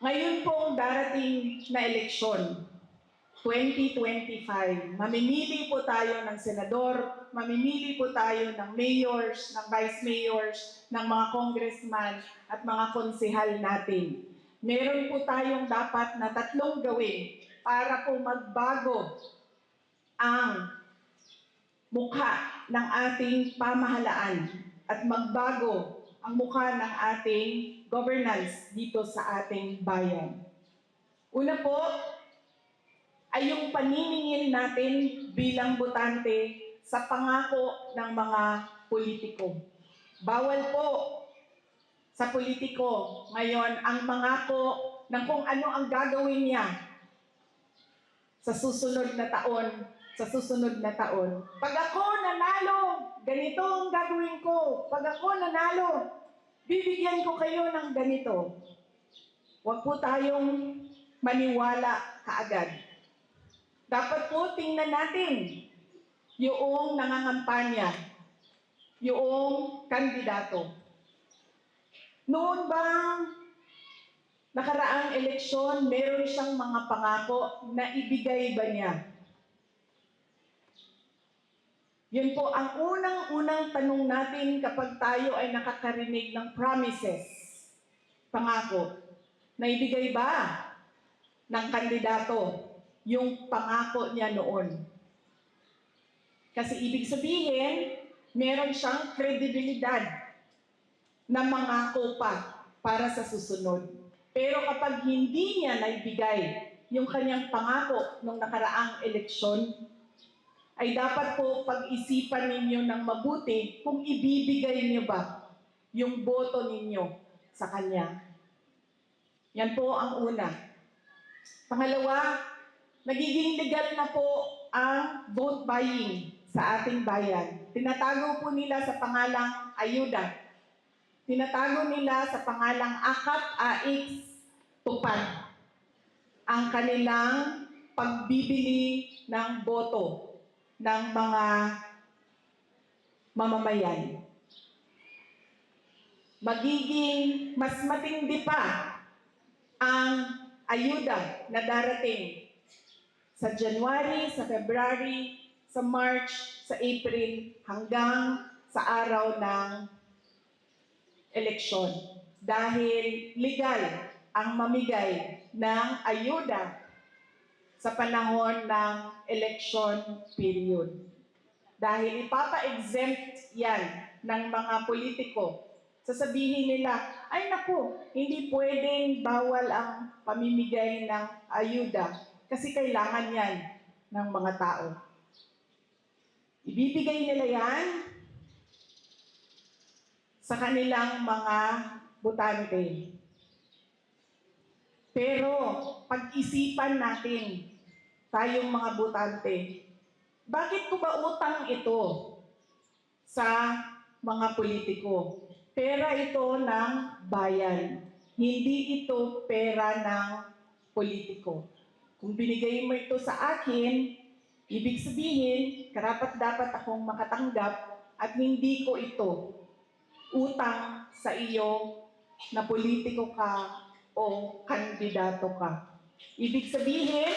Ngayon pong darating na eleksyon, 2025, mamimili po tayo ng senador, mamimili po tayo ng mayors, ng vice mayors, ng mga congressman at mga konsehal natin. Meron po tayong dapat na tatlong gawin para po magbago ang mukha ng ating pamahalaan at magbago ang mukha ng ating governance dito sa ating bayan. Una po ay yung paniningil natin bilang botante sa pangako ng mga politiko. Bawal po sa politiko ngayon ang mangako ng kung ano ang gagawin niya sa susunod na taon, sa susunod na taon. Pag ako nanalo, ganito ang gagawin ko. Pag ako nanalo, bibigyan ko kayo ng ganito. Huwag po tayong maniwala kaagad. Dapat po tingnan natin yung nangangampanya, yung kandidato. Noon bang nakaraang eleksyon, meron siyang mga pangako na ibigay ba niya? Yun po ang unang-unang tanong natin kapag tayo ay nakakarinig ng promises, pangako. Naibigay ba ng kandidato yung pangako niya noon? Kasi ibig sabihin, meron siyang kredibilidad na mangako pa para sa susunod. Pero kapag hindi niya naibigay yung kanyang pangako nung nakaraang eleksyon, ay dapat po pag-isipan ninyo ng mabuti kung ibibigay niyo ba yung boto ninyo sa kanya. Yan po ang una. Pangalawa, nagiging legal na po ang vote buying sa ating bayan. Tinatago po nila sa pangalang ayuda. Tinatago nila sa pangalang akap AX tupad ang kanilang pagbibili ng boto ng mga mamamayan. Magiging mas matindi pa ang ayuda na darating sa January, sa February, sa March, sa April, hanggang sa araw ng eleksyon. Dahil legal ang mamigay ng ayuda sa panahon ng election period. Dahil ipapa-exempt yan ng mga politiko. Sasabihin nila, ay naku, hindi pwedeng bawal ang pamimigay ng ayuda kasi kailangan yan ng mga tao. Ibibigay nila yan sa kanilang mga butante. Pero pag-isipan natin, tayong mga butante, bakit ko ba utang ito sa mga politiko? Pera ito ng bayan. Hindi ito pera ng politiko. Kung binigay mo ito sa akin, ibig sabihin, karapat dapat akong makatanggap at hindi ko ito utang sa iyo na politiko ka o kandidato ka. Ibig sabihin,